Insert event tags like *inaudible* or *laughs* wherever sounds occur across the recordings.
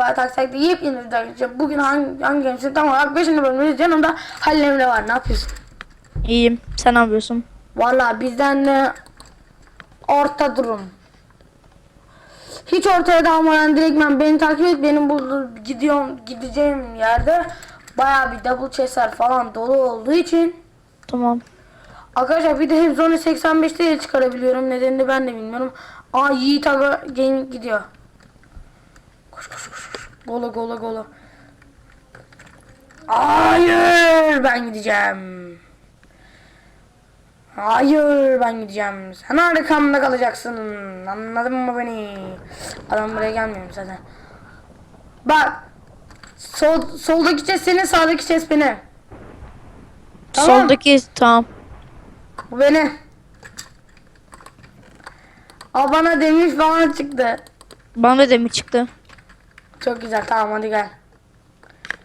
Taksak'ta yepyeni bir dakika. Bugün hangi, hangi gençlik tam olarak 5. bölümdeyiz. Yanımda Halil Emre var. Ne yapıyorsun? İyiyim. Sen ne yapıyorsun? Valla bizden de orta durum. Hiç ortaya dalmadan direkt ben beni takip et. Benim bu gidiyorum gideceğim yerde baya bir double chest'ler falan dolu olduğu için Tamam. Arkadaşlar bir de hep zone 85'te de çıkarabiliyorum. Nedenini ben de bilmiyorum. Aa Yiğit Aga gidiyor. Koş koş koş. Gola gola gola. Hayır ben gideceğim. Hayır ben gideceğim. Sen arkamda kalacaksın. Anladın mı beni? Adam buraya gelmiyor zaten. Bak. Sol, soldaki chest senin sağdaki chest benim. Tamam. Soldaki tamam. Bu beni. Aa bana demir falan çıktı. Bana da demir çıktı. Çok güzel tamam hadi gel.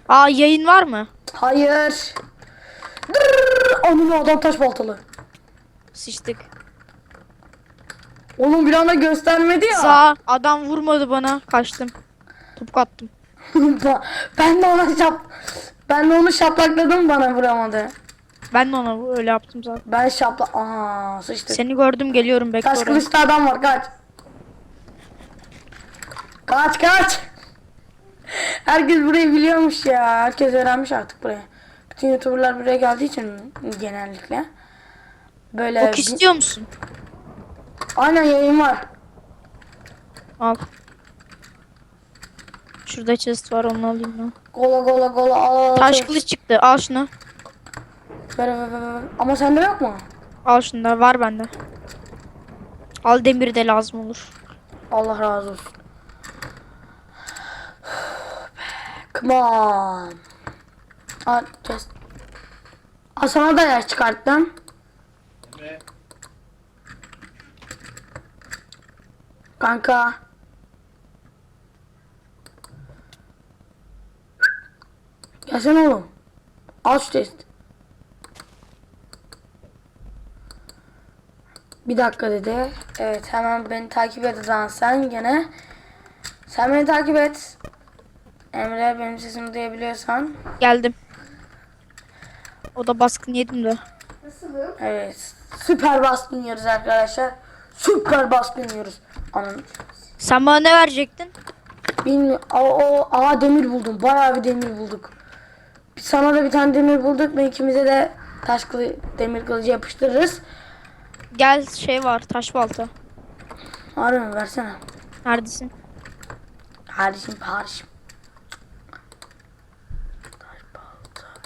Aa yayın var mı? Hayır. Onun adam taş baltalı. Sıçtık. Oğlum bir anda göstermedi ya. Sağ adam vurmadı bana. Kaçtım. Top attım. *laughs* ben de ona şap ben de onu şaplakladım bana vuramadı. Ben de ona öyle yaptım zaten. Ben şapla aha sıçtık. Seni gördüm geliyorum bekle Taş kılıçlı adam var kaç. Kaç kaç. Herkes burayı biliyormuş ya. Herkes öğrenmiş artık burayı. Bütün youtuberlar buraya geldiği için genellikle. Böyle Ok istiyor musun? aynen yayın var. Al. Şurada chest var onu alayım ben. Gola gola gola al. Taş kılıç çıktı. Al şunu. Ver, ver, ver, ver. Ama sende yok mu? Al şunu da var bende. Al demir de lazım olur. Allah razı olsun. Come on. Al kes. Sana da yaş çıkarttım. Kanka. Gelsene oğlum. Al şu test. Bir dakika dedi. Evet hemen beni takip et sen gene. Sen beni takip et. Emre benim sesimi duyabiliyorsan. Geldim. O da baskın yedim de. Evet. Süper baskın yiyoruz arkadaşlar. Süper baskın yiyoruz. Anın. Sen bana ne verecektin? Bilmiyorum. O, o, aa demir buldum. Bayağı bir demir bulduk. Sana da bir tane demir bulduk ve ikimize de taş kılı, demir kılıcı yapıştırırız. Gel şey var taş balta. Harbi mi? Versene. Neredesin? Kardeşim kardeşim.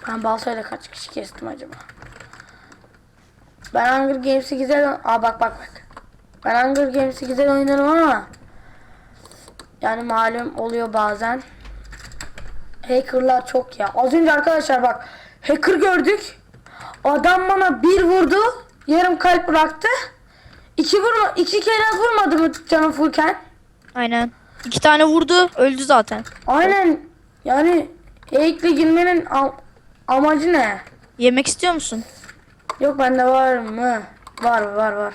Ben baltayla kaç kişi kestim acaba? Ben Hunger Games'i güzel... Aa bak bak bak. Ben Hunger Games'i güzel oynarım ama... Yani malum oluyor bazen. Hackerlar çok ya. Az önce arkadaşlar bak. Hacker gördük. Adam bana bir vurdu. Yarım kalp bıraktı. İki vurma, iki kere vurmadı mı canım fullken? Aynen. İki tane vurdu öldü zaten. Aynen. Yani hackle girmenin amacı ne? Yemek istiyor musun? Yok bende var mı? Var var var.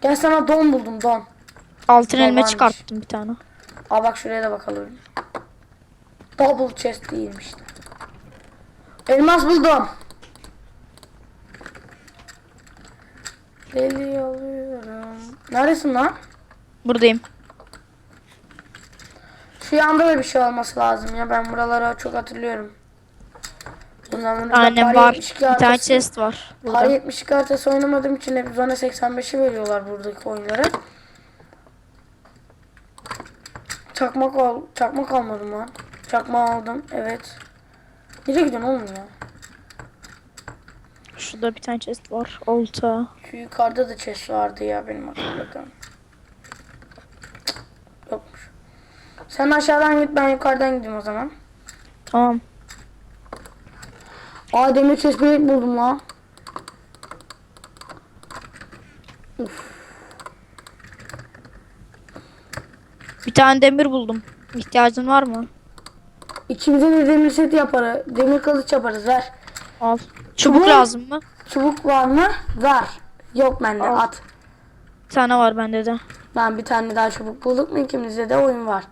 Gel sana don buldum don. Altın elma Varmış. çıkarttım bir tane. Aa bak şuraya da bakalım. Double chest değilmiş. Elmas buldum. Deli alıyorum. Neredesin lan? Buradayım. Şu yanda da bir şey olması lazım ya. Ben buraları çok hatırlıyorum. Par var. 72 Bir tane chest var. Par Burada. 72 haritası oynamadığım için hep zona 85'i veriyorlar buradaki oyunlara. Çakmak al, çakmak almadım lan. Çakma aldım, evet. Nereye gidiyorsun oğlum ya? Şurada bir tane chest var. Olta. Şu yukarıda da chest vardı ya benim hatırladığım. Yokmuş. Sen aşağıdan git ben yukarıdan gideyim o zaman. Tamam. Aa demir chest plate buldum la. Bir tane demir buldum. İhtiyacın var mı? İkimize de demir set yaparız. Demir kılıç yaparız ver. Al. Çubuk Çubuk. lazım mı? Çubuk var mı? Ver. Yok bende Al. at. Bir tane var bende de. Ben bir tane daha çubuk bulduk mu ikimizde de oyun var.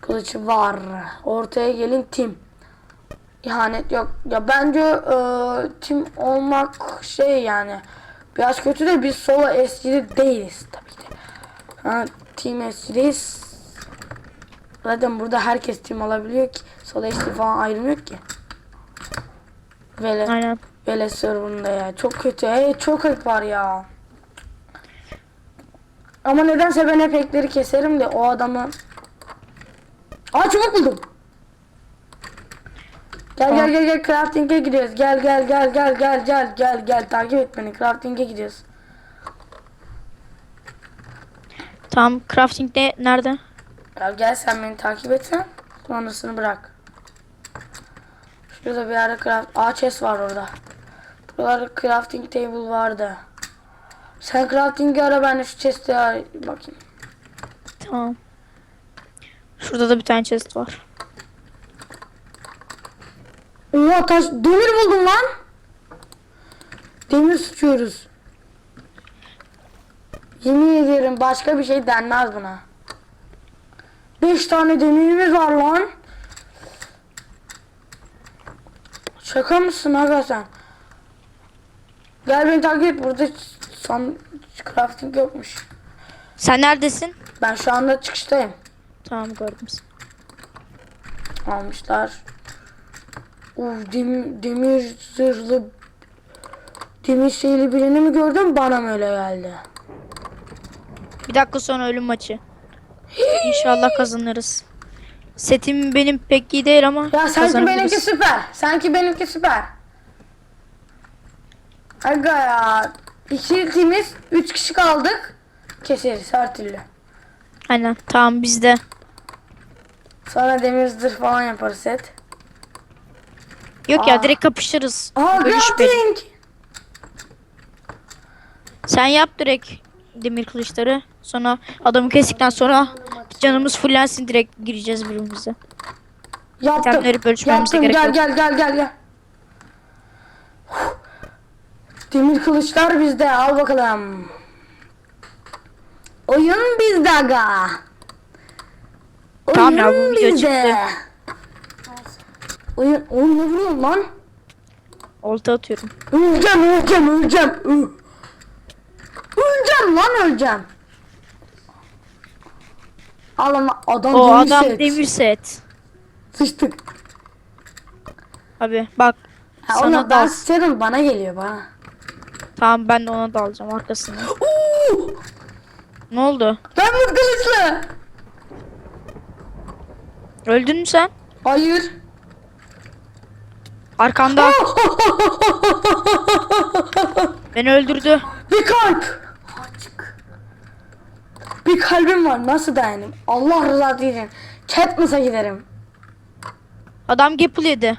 Kılıç var. Ortaya gelin tim. İhanet yok. Ya bence e, tim olmak şey yani biraz kötü de biz solo SG'de değiliz tabii ki. Ha, team SG'deyiz. Zaten burada herkes tim alabiliyor ki. Solo SG falan ayrılmıyor ki. Vele, Aynen. Vele serverında ya. Çok kötü. Hey, çok hep var ya. Ama nedense ben hep hackleri keserim de o adamı... Aa çubuk buldum. Gel gel gel gel crafting'e gidiyoruz. Gel gel gel gel gel gel gel gel takip et beni. Crafting'e gidiyoruz. Tamam crafting ne nerede? Gel gel sen beni takip etsen sonrasını bırak. Şurada bir yerde craft... Chest var orada. Buralarda crafting table vardı. Sen crafting'i ara ben de şu chest'i ar- bakayım. Tamam. Şurada da bir tane chest var. Oha taş demir buldum lan. Demir sıçıyoruz. Yemin ederim başka bir şey denmez buna. Beş tane demirimiz var lan. Şaka mısın aga sen? Gel beni takip et burada san crafting yokmuş. Sen neredesin? Ben şu anda çıkıştayım. Tamam gördüm seni. almışlar. Uf demir, demir zırhlı demir şeyli birini mi gördüm bana mı öyle geldi? Bir dakika sonra ölüm maçı. İnşallah kazanırız. Setim benim pek iyi değil ama Ya sanki benimki süper. Sanki benimki süper. Aga ya. İki timiz üç kişi kaldık. Keseriz her türlü. Aynen tamam bizde. Sonra demir zırh falan yaparız set. Yok Aa. ya direkt kapışırız. Aa crafting. Sen yap direkt demir kılıçları. Sonra adamı kestikten sonra canımız fullensin direkt gireceğiz birbirimize. Yaptım. İtemleri bölüşmemize Yaptım. gerek Gel yok. gel gel gel gel. Demir kılıçlar bizde. Al bakalım. Oyun bizde aga. Tamam ya, bu Oyun video bizde. Oyun, oyun ne vuruyorsun lan? Olta atıyorum. Öleceğim, öleceğim, öleceğim. Öleceğim lan öleceğim. Al ama adam O demir adam set. demir set. Sıçtık. Abi bak Ha, sana ona da ben sıçarım bana geliyor bana. tamam ben de ona dalacağım arkasına. Uuu! Ne oldu? Diamond kılıçlı. Öldün mü sen? Hayır. Arkanda. *laughs* Beni öldürdü. bir kalp. Bir kalbim var nasıl dayanayım? Allah rızası için. Katniss'a giderim. Adam gapple yedi.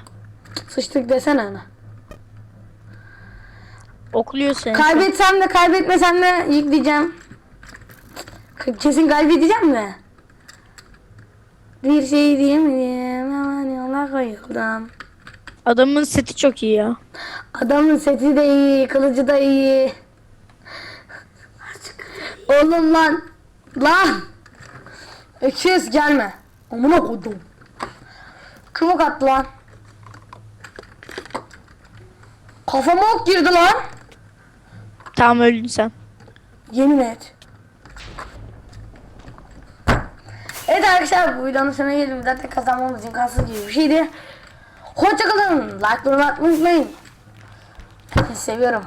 Sıçtık desene ana. Okluyor seni. Kaybetsem de kaybetmesem de yükleyeceğim. Kesin kaybedeceğim de. Bir şey diyemeyim hemen yola koyuldum. Adamın seti çok iyi ya. Adamın seti de iyi, kılıcı da iyi. Oğlum lan. Lan. Öküz gelme. Amına koydum. Kıvık attı lan. Kafama ok girdi lan. Tamam öldün sen. Yemin et. Evet arkadaşlar bu videonun sonuna geldim. Zaten kazanmamız imkansız gibi bir şeydi. Hoşçakalın. Like, yorum atmayı unutmayın. Sizi seviyorum.